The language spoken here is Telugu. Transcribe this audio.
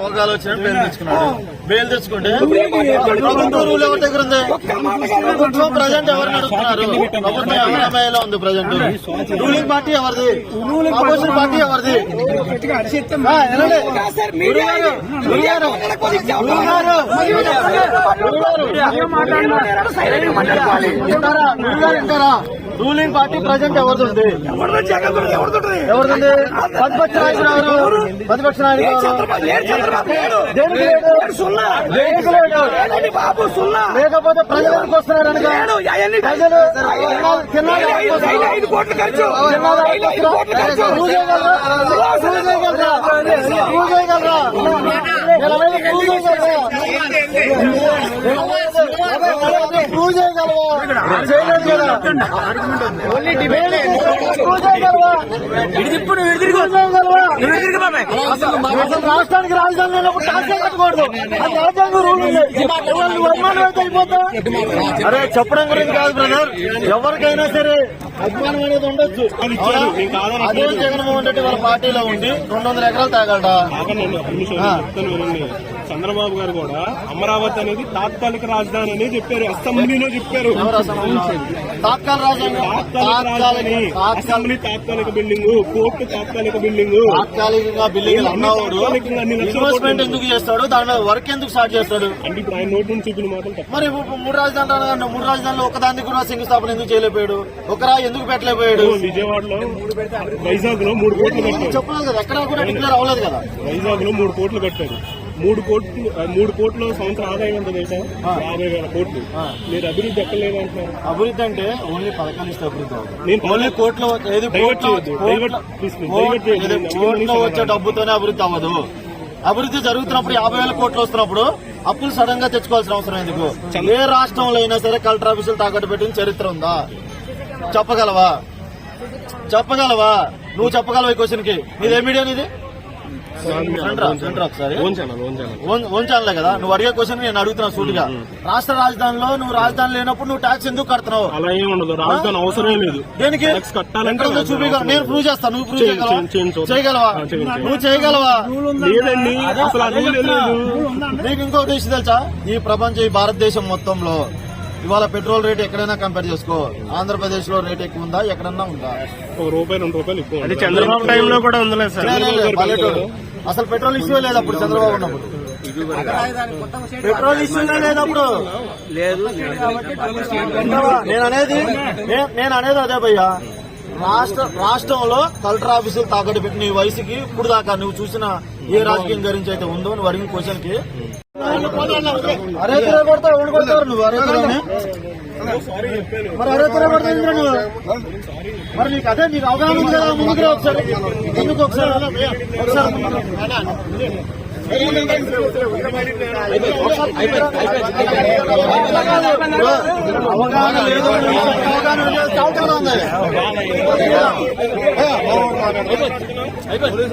రోగాలు వచ్చిన బెయిల్ తెచ్చుకున్నాడు. బెయిల్ తెచ్చుకుంటే ప్రభుత్వ రూల్ ఎవరి దగ్గర ఉంది? ప్రభుత్వం ప్రజెంట్ ఎవరు నడుస్తున్నారు ప్రభుత్వం ఉంది ప్రజెంట్. రూలింగ్ పార్టీ ఎవరిది? ఆపోజిషన్ పార్టీ ఎవరిది. గురుగారు, రూలింగ్ పార్టీ ప్రజెంట్ ఎవరిది ఎవరిది ప్రతిపక్ష నాయకుడు ఎవరు? ప్రతిపక్ష నాయకుడు లేకపోతే ప్రజలు ఎందుకు వస్తున్నారు అనగా? నేను అవన్నీ ప్రజలు తిన్నా- రాష్ట్రానికి రాజధాని లేనప్పుడు కట్టకూడదు. అది రాజ్యాంగ రూల్ అయితే అయిపోతా అరే చెప్పడం గురించి కాదు బ్రదర్ ఎవరికైనా సరే అభిమానం అనేది ఉండొచ్చు? అదే జగన్మోహన్ రెడ్డి వాళ్ళ పార్టీలో ఉండి రెండు వందల ఎకరాలు వినండి. చంద్రబాబు గారు కూడా అమరావతి అనేది తాత్కాలిక రాజధాని అని చెప్పారు. అసెంబ్లీలో? చెప్పారు తాత్కాలిక రాజధాని. అసెంబ్లీ తాత్కాలిక బిల్డింగ్ కోర్టు తాత్కాలిక బిల్డింగ్. తాత్కాలికంగా బిల్డింగ్ ఇన్వెస్ట్మెంట్ ఎందుకు చేస్తాడు? దాని మీద వర్క్ ఎందుకు స్టార్ట్ చేస్తాడు? అంటే ఇప్పుడు ఆయన నోటి నుంచి చెప్పిన మాటలు మరి మూడు రాజధానులు మూడు రాజధానులు ఒకదానికి కూడా శంకుస్థాపన ఎందుకు చేయలేకపోయాడు? ఒక రాయి ఎందుకు పెట్టలేకపోయాడు? విజయవాడలో వైజాగ్లో మూడు కోట్లు కట్టారు. చెప్పలేదు కదా ఎక్కడా కూడా డిక్లేర్ అవ్వలేదు కదా. వైజాగ్లో మూడు కోట్లు కట్టారు. మూడు కోట్లు మూడు కోట్ల సంవత్సరం ఆదాయం ఎంత తెలుసా? యాభై వేల కోట్లు. మీరు అభివృద్ధి ఎక్కడ లేదంటున్నారు అభివృద్ధి అంటే ఓన్లీ పథకాలు ఇస్తే అభివృద్ధి అవుతుంది. ఓన్లీ కోట్లో వచ్చే డబ్బుతోనే అభివృద్ధి అవ్వదు. అభివృద్ధి జరుగుతున్నప్పుడు యాభై వేల కోట్లు వస్తున్నప్పుడు అప్పులు సడన్గా తెచ్చుకోవాల్సిన అవసరం ఎందుకు? ఏ రాష్ట్రంలో అయినా సరే కలెక్టర్ ఆఫీసులు తాకట్టు పెట్టిన చరిత్ర ఉందా? చెప్పగలవా? చెప్పగలవా? నువ్వు చెప్పగలవా ఈ క్వశ్చన్కి నీదే మీడియా ఇది సెంటర్ సెంటర్ ఒకసారి. ఓన్ ఛానల్ కదా? నువ్వు అడిగే క్వశ్చన్ నేను అడుగుతున్నా సూటిగా. రాష్ట్ర రాజధానిలో నువ్వు రాజధాని లేనప్పుడు నువ్వు ట్యాక్స్ ఎందుకు కడుతున్నావు? అలా ఏం ఉండదు. రాజధాని అవసరమే లేదు. దేనికి? నేను ప్రూవ్ చేస్తాను నువ్వు ప్రూవ్ చేయగలవా? చేయగలవా. నువ్వు చేయగలవా? నీకు ఇంకొకటి విషయం తెలుసా? ఈ ప్రపంచం ఈ భారతదేశం మొత్తంలో ఇవాళ పెట్రోల్ రేట్ ఎక్కడైనా కంపేర్ చేసుకో ఆంధ్రప్రదేశ్లో రేట్ ఎక్కువ ఉందా? ఎక్కడన్నా ఉందా? ఒక రూపాయి రెండు రూపాయలు ఎక్కువ చంద్రబాబు టైంలో కూడా సార్. అసలు పెట్రోల్ ఇష్యూ లేదు అప్పుడు చంద్రబాబు ఉన్నప్పుడు. పెట్రోల్ ఇష్యూ లేదప్పుడు. నేను అనేది నేను అనేది అదే భయ్యా. రాష్ట్ర రాష్ట్రంలో కలెక్టర్ ఆఫీసులు తాకట్టు పెట్టిన ఈ వయసుకి ఇప్పుడు దాకా నువ్వు చూసిన ఏ రాజకీయం గురించి అయితే ఉందో అని అడిగిన క్వశ్చన్కి అరే కొడతావు కొడతావు నువ్వు? అరే మరి అరే కొడతావు నువ్వు? మరి నీకు అదే నీకు అవగాహన ఉంది కదా ముందుకు ఒకసారి. ఎందుకు ఒకసారి? ఒకసారి అవగాహన లేదు అవగాహన లేదు ఉంది అయిపోయింది